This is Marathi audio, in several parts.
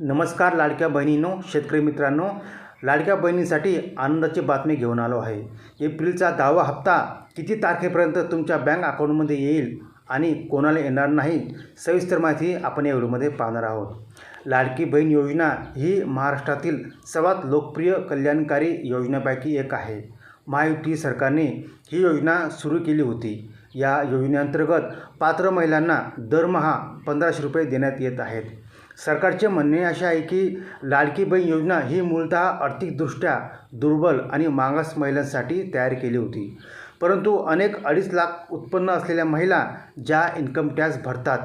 नमस्कार लाडक्या बहिणींनो शेतकरी मित्रांनो. लाडक्या बहिणींसाठी आनंदाची बातमी घेऊन आलो आहे. एप्रिलचा दहावा हप्ता किती तारखेपर्यंत तुमच्या बँक अकाउंटमध्ये येईल आणि कोणाला येणार नाही सविस्तर माहिती आपण या व्हिडिओमध्ये पाहणार आहोत. लाडकी बहीण योजना ही महाराष्ट्रातील सर्वात लोकप्रिय कल्याणकारी योजनेपैकी एक आहे. महायुती सरकारने ही योजना सुरू केली होती. या योजनेअंतर्गत पात्र महिलांना दरमहा पंधराशे रुपये देण्यात येत आहेत. सरकारचे म्हणणे असे आहे की लाडकी बहीण योजना ही मूलतः आर्थिकदृष्ट्या दुर्बल आणि मागास महिलांसाठी तयार केली होती. परंतु अनेक अडीच लाख उत्पन्न असलेल्या महिला ज्या इन्कम टॅक्स भरतात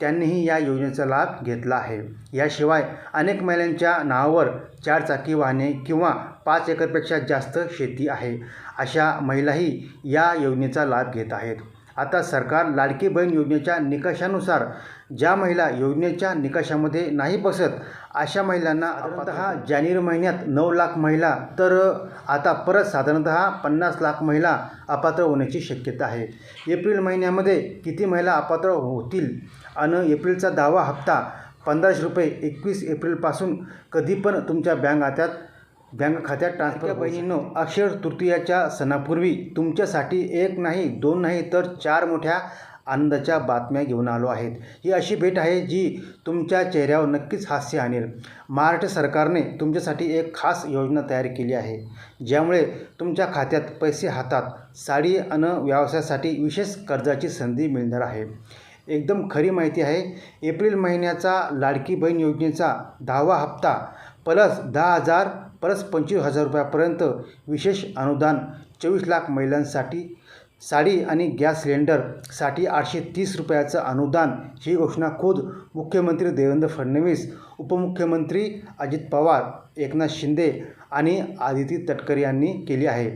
त्यांनीही या योजनेचा लाभ घेतला आहे. याशिवाय अनेक महिलांच्या नावावर चारचाकी वाहने किंवा पाच एकरपेक्षा जास्त शेती आहे. अशा महिलाही या योजनेचा लाभ घेत आहेत. आता सरकार लाडकी बहीण योजनेच्या निकषानुसार ज्या महिला योजनेच्या निकषामध्ये नाही बसत अशा महिलांना साधारणतः जानेवारी महिन्यात नऊ लाख महिला तर आता परत साधारणतः पन्नास लाख महिला अपात्र होण्याची शक्यता आहे. एप्रिल महिन्यामध्ये किती महिला अपात्र होतील? आणि एप्रिलचा दहावा हप्ता पंधराशे रुपये एकवीस एप्रिलपासून कधी पण तुमच्या बँक खात्यात बँक खात्यात ट्रान्सफर बहिणींनो अक्षर तृतीयाच्या सणापूर्वी तुमच्यासाठी एक नाही दोन नाही तर चार मोठ्या आनंदाच्या बातम्या घेऊन आलो आहेत. ही अशी भेट आहे जी तुमच्या चेहऱ्यावर नक्कीच हास्य आणेल. महाराष्ट्र सरकारने तुमच्यासाठी एक खास योजना तयार केली आहे. ज्यामुळे तुमच्या खात्यात पैसे हातात साडी अन व्यवसायासाठी विशेष कर्जाची संधी मिळणार आहे. एकदम खरी माहिती आहे एप्रिल महिन्याचा लाडकी बहीण योजनेचा दहावा हप्ता प्लस दहा हजार प्लस पंचवीस हजार रुपयापर्यंत विशेष अनुदान चोवीस लाख महिलांसाठी साडी आणि गॅस सिलेंडरसाठी आठशे तीस रुपयाचं अनुदान ही घोषणा खुद मुख्यमंत्री देवेंद्र फडणवीस उपमुख्यमंत्री अजित पवार एकनाथ शिंदे आणि आदिती तटकरे यांनी केली आहे.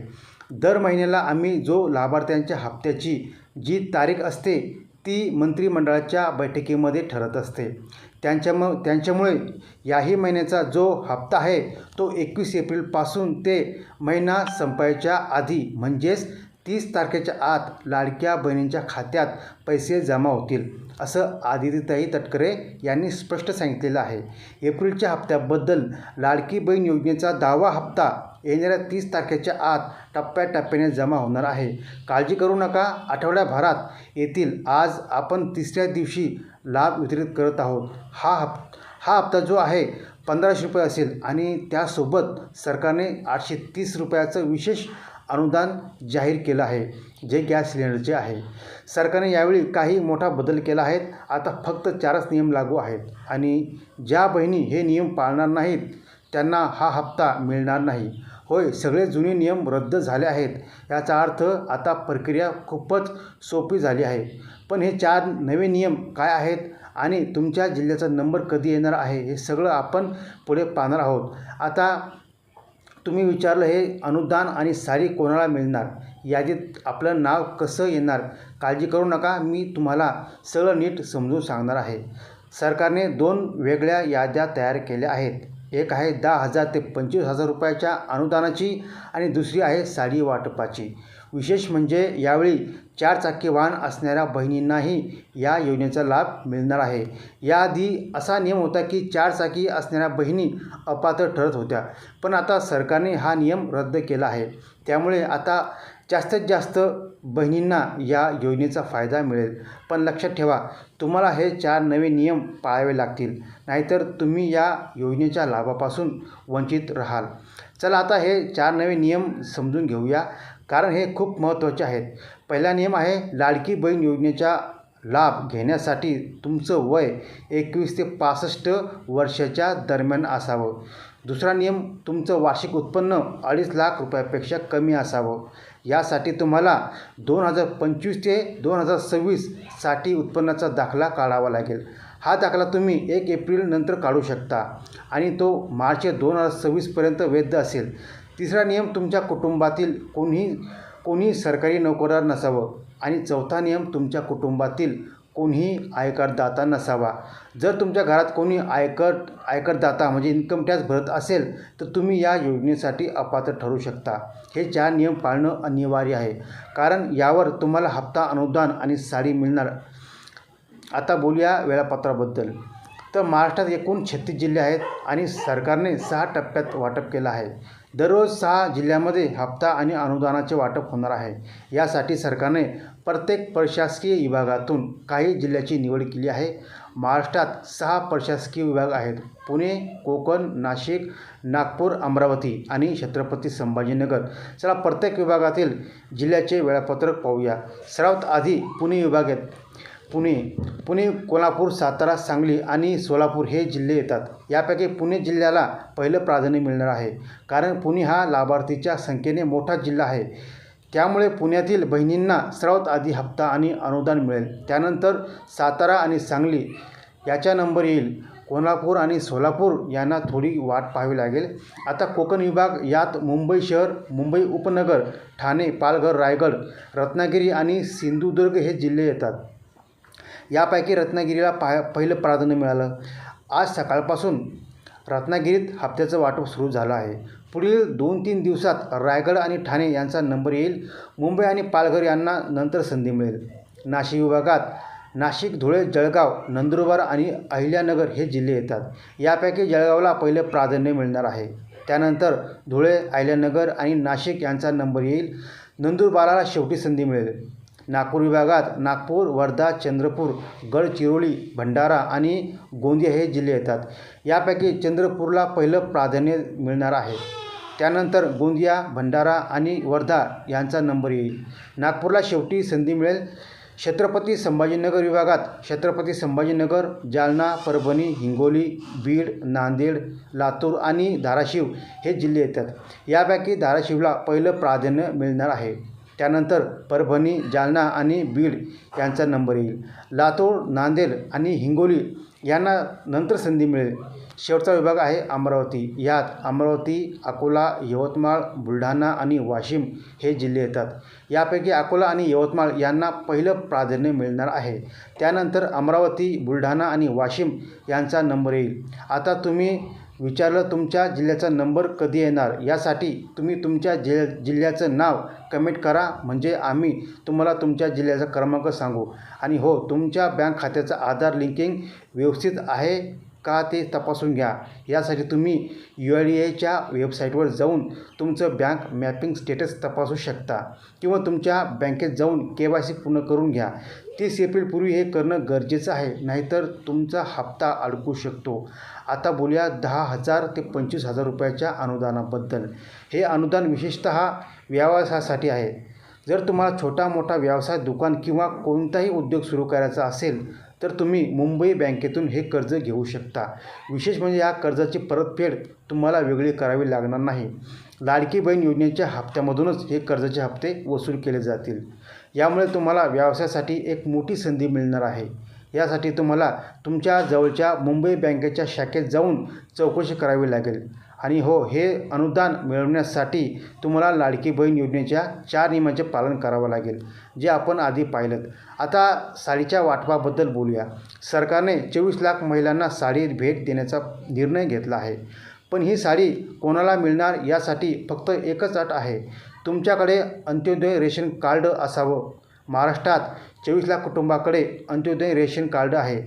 दर महिन्याला आम्ही जो लाभार्थ्यांच्या हप्त्याची जी तारीख असते ती मंत्रिमंडळाच्या बैठकीमध्ये ठरत असते. त्यांच्याम त्यांच्यामुळे याही महिन्याचा जो हप्ता आहे तो एकवीस एप्रिलपासून ते महिना संपायच्या आधी म्हणजेच तीस तारखेच्या आत लाडक्या बहिणींच्या खात्यात पैसे जमा होतील असं आदित्यताई तटकरे यांनी स्पष्ट सांगितलेलं आहे. एप्रिलच्या हप्त्याबद्दल लाडकी बहीण योजनेचा दावा हप्ता येणाऱ्या तीस तारखेच्या आत टप्प्याटप्प्याने जमा होणार आहे. काळजी करू नका आठवड्याभरात येतील. आज आपण तिसऱ्या दिवशी लाभ वितरित करत आहोत. हा हप हा हप्ता जो आहे पंधराशे रुपये असेल आणि त्यासोबत सरकारने आठशे तीस रुपयाचं विशेष अनुदान जाहीर केलं आहे जे गॅस सिलेंडरचे आहे. सरकारने यावेळी काही मोठा बदल केला आहे. आता फक्त चारच नियम लागू आहेत आणि ज्या बहिणी हे नियम पाळणार नाहीत त्यांना हा हप्ता मिळणार नाही. होय सगळे जुने नियम रद्द झाले आहेत. याचा अर्थ आता प्रक्रिया खूपच सोपी झाली आहे. पण हे चार नवे नियम काय आहेत आणि तुमच्या जिल्ह्याचा नंबर कधी येणार आहे हे सगळं आपण पुढे पाहणार आहोत. आता तुम्ही विचारलं हे अनुदान आणि साडी कोणाला मिळणार? यादीत आपलं नाव कसं येणार? काळजी करू नका मी तुम्हाला सगळं नीट समजून सांगणार आहे. सरकारने दोन वेगळ्या याद्या तयार केल्या आहेत. एक आहे दहा हजार ते पंचवीस हजार रुपयाच्या अनुदानाची आणि दुसरी आहे साडी वाटपाची. विशेष म्हणजे यावेळी चारचाकी वाहन असणाऱ्या बहिणींनाही या योजनेचा लाभ मिळणार आहे. याआधी असा नियम होता की चारचाकी असणाऱ्या बहिणी अपात्र ठरत होत्या पण आता सरकारने हा नियम रद्द केला आहे. त्यामुळे आता जास्तीत जास्त बहिणींना या योजनेचा फायदा मिळेल. पण लक्षात ठेवा तुम्हाला हे चार नवे नियम पाळावे लागतील नाहीतर तुम्ही या योजनेच्या लाभापासून वंचित राहाल. चला आता हे चार नवे नियम समजून घेऊया. कारण हे खूप महत्त्वाचे आहेत. पहिला नियम आहे लाडकी बहीण योजनेचा लाभ घेण्यासाठी तुमचं वय एकवीस ते पासष्ट वर्षाच्या दरम्यान असावं. दुसरा नियम तुमचं वार्षिक उत्पन्न अडीच लाख रुपयापेक्षा कमी असावं. यासाठी तुम्हाला दोन हजार पंचवीस ते दोन हजार सव्वीससाठी उत्पन्नाचा दाखला काढावा लागेल. हा दाखला तुम्ही एक एप्रिलनंतर काढू शकता आणि तो मार्च दोन हजार सव्वीसपर्यंत वैध असेल. तिसरा नियम तुमच्या कुटुंबातील कोणी कोणी सरकारी नोकरदार नसावं. आणि चौथा नियम तुमच्या कुटुंबातील कोणीही आयकरदाता नसावा. जर तुमच्या घरात कोणी आयकर आयकरदाता म्हणजे इन्कम टॅक्स भरत असेल तर तुम्ही या योजनेसाठी अपात्र ठरू शकता. हे चार नियम पाळणं अनिवार्य आहे. कारण यावर तुम्हाला हप्ता अनुदान आणि साडी मिळणार. आता बोलूया वेळापत्राबद्दल तर महाराष्ट्रात एकूण छत्तीस जिल्हे आहेत आणि सरकारने सहा टप्प्यात वाटप केलं आहे. दररोज सहा जिल्ह्यामध्ये हप्ता आणि अनुदानाचे वाटप होणार आहे. यासाठी सरकारने प्रत्येक प्रशासकीय विभागातून काही जिल्ह्याची निवड केली आहे. महाराष्ट्रात सहा प्रशासकीय विभाग आहेत. पुणे कोकण नाशिक नागपूर अमरावती आणि छत्रपती संभाजीनगर. चला प्रत्येक विभागातील जिल्ह्याचे वेळापत्रक पाहूया. सर्वात आधी पुणे विभाग आहेत. पुणे पुणे कोल्हापूर सातारा सांगली आणि सोलापूर हे जिल्हे येतात. यापैकी पुणे जिल्ह्याला पहिलं प्राधान्य मिळणार आहे. कारण पुणे हा लाभार्थीच्या संख्येने मोठा जिल्हा आहे. त्यामुळे पुण्यातील बहिणींना सर्वात आधी हप्ता आणि अनुदान मिळेल. त्यानंतर सातारा आणि सांगली याचा नंबर येईल. कोल्हापूर आणि सोलापूर यांना थोडी वाट पाहावी लागेल. आता कोकण विभाग यात मुंबई शहर मुंबई उपनगर ठाणे पालघर रायगड रत्नागिरी आणि सिंधुदुर्ग हे जिल्हे येतात. यापैकी रत्नागिरीला पा पहिलं प्राधान्य मिळालं. आज सकाळपासून रत्नागिरीत हप्त्याचं वाटप सुरू झालं आहे. पुढील दोन तीन दिवसात रायगड आणि ठाणे यांचा नंबर येईल. मुंबई आणि पालघर यांना नंतर संधी मिळेल. नाशिक विभागात नाशिक धुळे जळगाव नंदुरबार आणि अहिल्यानगर हे जिल्हे येतात. यापैकी जळगावला पहिलं प्राधान्य मिळणार आहे. त्यानंतर धुळे अहिल्यानगर आणि नाशिक यांचा नंबर येईल. नंदुरबाराला शेवटी संधी मिळेल. नागपूर विभागात नागपूर वर्धा चंद्रपूर गडचिरोली भंडारा आणि गोंदिया हे जिल्हे येतात. यापैकी चंद्रपूरला पहिलं प्राधान्य मिळणार आहे. त्यानंतर गोंदिया भंडारा आणि वर्धा यांचा नंबर येईल. नागपूरला शेवटी संधी मिळेल. छत्रपती संभाजीनगर विभागात छत्रपती संभाजीनगर जालना परभणी हिंगोली बीड नांदेड लातूर आणि धाराशिव हे जिल्हे येतात. यापैकी धाराशिवला पहिलं प्राधान्य मिळणार आहे. त्यानंतर परभणी जालना आणि बीड यांचा नंबर येईल. लातूर नांदेड आणि हिंगोली यांना नंतर संधी मिळेल. शेवटचा विभाग आहे अमरावती. यात अमरावती अकोला यवतमाळ बुलढाणा आणि वाशिम हे जिल्हे येतात. यापैकी अकोला आणि यवतमाळ यांना पहिलं प्राधान्य मिळणार आहे. त्यानंतर अमरावती बुलढाणा आणि वाशिम यांचा नंबर येईल. आता तुम्ही विचारलं तुमच्या जिल्ह्याचा नंबर कधी येणार? यासाठी तुम्ही तुमच्या जि जिल्ह्याचं नाव कमेंट करा. म्हणजे आम्ही तुम्हाला तुमच्या जिल्ह्याचा क्रमांक सांगू. आणि हो तुमच्या बँक खात्याचं आधार लिंकिंग व्यवस्थित आहे. का ते तपासून घ्या. यासाठी तुम्ही यू आय डी एच्या वेबसाईटवर जाऊन तुमचं बँक मॅपिंग स्टेटस तपासू शकता किंवा तुमच्या बँकेत जाऊन के वाय सी पूर्ण करून घ्या. तीस एप्रिलपूर्वी हे करणं गरजेचं आहे नाहीतर तुमचा हप्ता अडकू शकतो. आता बोलूया दहा हजार ते पंचवीस हजार रुपयाच्या अनुदानाबद्दल. हे अनुदान विशेषतः व्यवसायासाठी आहे. जर तुम्हाला छोटा मोठा व्यवसाय दुकान किंवा कोणताही उद्योग सुरू करायचा असेल तर तुम्ही मुंबई बँकेतून हे कर्ज घेऊ शकता. विशेष म्हणजे या कर्जाची परतफेड तुम्हाला वेगळी करावी लागणार नाही. लाडकी बहीण योजनेच्या हप्त्यामधूनच हे कर्जाचे हप्ते वसूल केले जातील. यामुळे तुम्हाला व्यवसायासाठी एक मोठी संधी मिळणार आहे. यासाठी तुम्हाला तुमच्या जवळच्या मुंबई बँकेच्या शाखेत जाऊन चौकशी करावी लागेल. आणि हो हे अनुदान मिळवण्यासाठी तुम्हाला लाडकी बहीण योजनेच्या चार नियमांचे पालन करावं लागेल जे आपण आधी पाहिलं आता साडीच्या वाटपाबद्दल बोलूया. सरकारने चोवीस लाख महिलांना साडी भेट देण्याचा निर्णय घेतला आहे. पण ही साडी कोणाला मिळणार यासाठी फक्त एकच अट आहे. तुमच्याकडे अंत्योदय रेशन कार्ड असावं. महाराष्ट्रात चोवीस लाख कुटुंबाकडे अंत्योदय रेशन कार्ड आहे.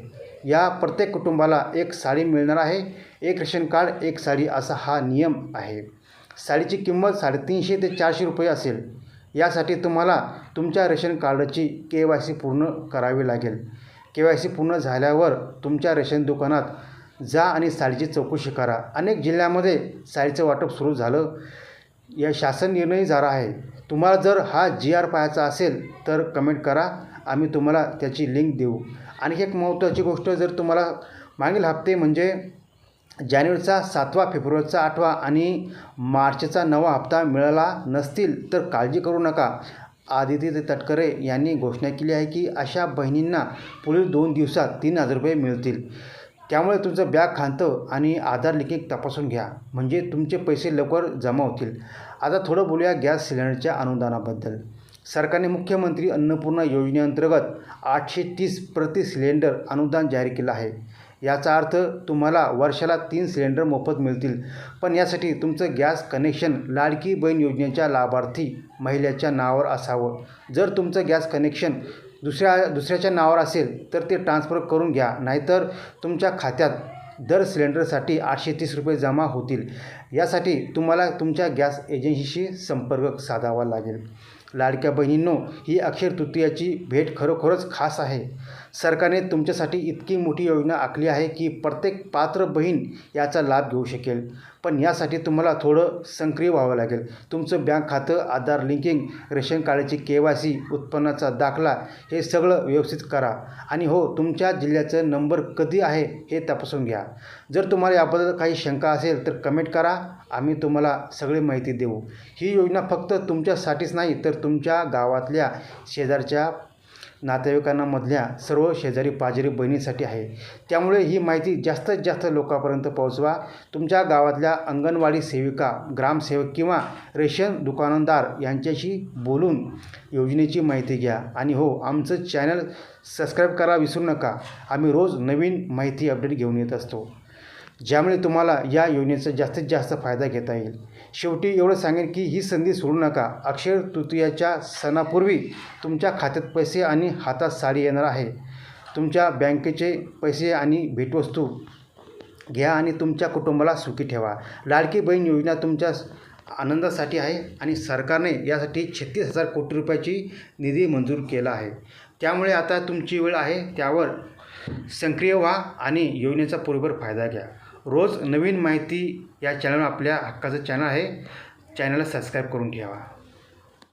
या प्रत्येक कुटुंबाला एक साडी मिळणार आहे. एक रेशन कार्ड एक साडी असा हा नियम आहे. साडीची किंमत साडेतीनशे ते चारशे रुपये असेल. यासाठी तुम्हाला तुमच्या रेशन कार्डची के वाय सी पूर्ण करावी लागेल. के वाय सी पूर्ण झाल्यावर तुमच्या रेशन दुकानात जा आणि साडीची चौकशी करा. अनेक जिल्ह्यामध्ये साडीचं वाटप सुरू झालं. या शासन निर्णय झाला आहे. तुम्हाला जर हा जी आर पाहायचा असेल तर कमेंट करा. आम्ही तुम्हाला त्याची लिंक देऊ. आणखी एक महत्त्वाची गोष्ट जर तुम्हाला मागील हप्ते म्हणजे जानेवारीचा सातवा फेब्रुवारीचा आठवा आणि मार्चचा नवा हप्ता मिळाला नसतील तर काळजी करू नका. आदित्य तटकरे यांनी घोषणा केली आहे की अशा बहिणींना पुढील दोन दिवसात तीन हजार रुपये मिळतील. त्यामुळे तुमचं बॅग खांतं आणि आधार लिंकिंग तपासून घ्या. म्हणजे तुमचे पैसे लवकर जमा होतील. आता थोडं बोलूया गॅस सिलेंडरच्या अनुदानाबद्दल. सरकारने मुख्यमंत्री अन्नपूर्णा योजनेअंतर्गत आठशे तीस प्रति सिलेंडर अनुदान जाहीर केलं आहे. याचा अर्थ तुम्हाला वर्षाला तीन सिलेंडर मोफत मिळतील. पण यासाठी तुमचं गॅस कनेक्शन लाडकी बहीण योजनेच्या लाभार्थी महिलेच्या नावावर असावं. जर तुमचं गॅस कनेक्शन दुसऱ्या दुसऱ्याच्या नावावर असेल तर ते ट्रान्स्फर करून घ्या. नाहीतर तुमच्या खात्यात दर सिलेंडरसाठी आठशे तीस रुपये जमा होतील. यासाठी तुम्हाला तुमच्या गॅस एजन्सीशी संपर्क साधावा लागेल. लाडक्या बहिणींनो ही अखेर तृतीयाची भेट खरोखरच खास आहे. सरकारने तुमच्यासाठी इतकी मोठी योजना आखली आहे की प्रत्येक पात्र बहीण याचा लाभ घेऊ शकेल. पण यासाठी तुम्हाला थोडं सक्रिय व्हावं लागेल. तुमचं बँक खातं आधार लिंकिंग रेशन कार्डाची के वाय सी उत्पन्नाचा दाखला हे सगळं व्यवस्थित करा. आणि हो तुमच्या जिल्ह्याचं नंबर कधी आहे हे तपासून घ्या. जर तुम्हाला याबद्दल काही शंका असेल तर कमेंट करा. आम्ही तुम्हाला सगळी माहिती देऊ. ही योजना फक्त तुमच्यासाठीच नाही तर तुमच्या गावातल्या शेजारच्या नातेवाईकांना मधल्या सर्व शेजारी पाजारी बहिणीसाठी आहे. त्यामुळे ही माहिती जास्तीत जास्त लोकांपर्यंत पोहोचवा. तुमच्या गावातल्या अंगणवाडी सेविका ग्रामसेवक किंवा रेशन दुकानदार यांच्याशी बोलून योजनेची माहिती घ्या. आणि हो आमचं चॅनल सबस्क्राईब करा विसरू नका. आम्ही रोज नवीन माहिती अपडेट घेऊन येत असतो. ज्यामुळे तुम्हाला या योजनेचा जास्तीत जास्त फायदा घेता येईल. शेवटी एवढं सांगेन की ही संधी सोडू नका. अक्षय तृतीयाच्या सणापूर्वी तुमच्या खात्यात पैसे आणि हातात साडी येणार आहे. तुमच्या बँकेचे पैसे आणि भेटवस्तू घ्या आणि तुमच्या कुटुंबाला सुखी ठेवा. लाडकी बहीण योजना तुमच्या आनंदासाठी आहे आणि सरकारने यासाठी छत्तीस हजार कोटी रुपयाची निधी मंजूर केला आहे. त्यामुळे आता तुमची वेळ आहे. त्यावर सक्रिय व्हा आणि योजनेचा पुरेपूर फायदा घ्या. रोज नवीन माहिती या चॅनलवर आपल्या हक्काचं चॅनल आहे. चॅनलला सबस्क्राईब करून ठेवा.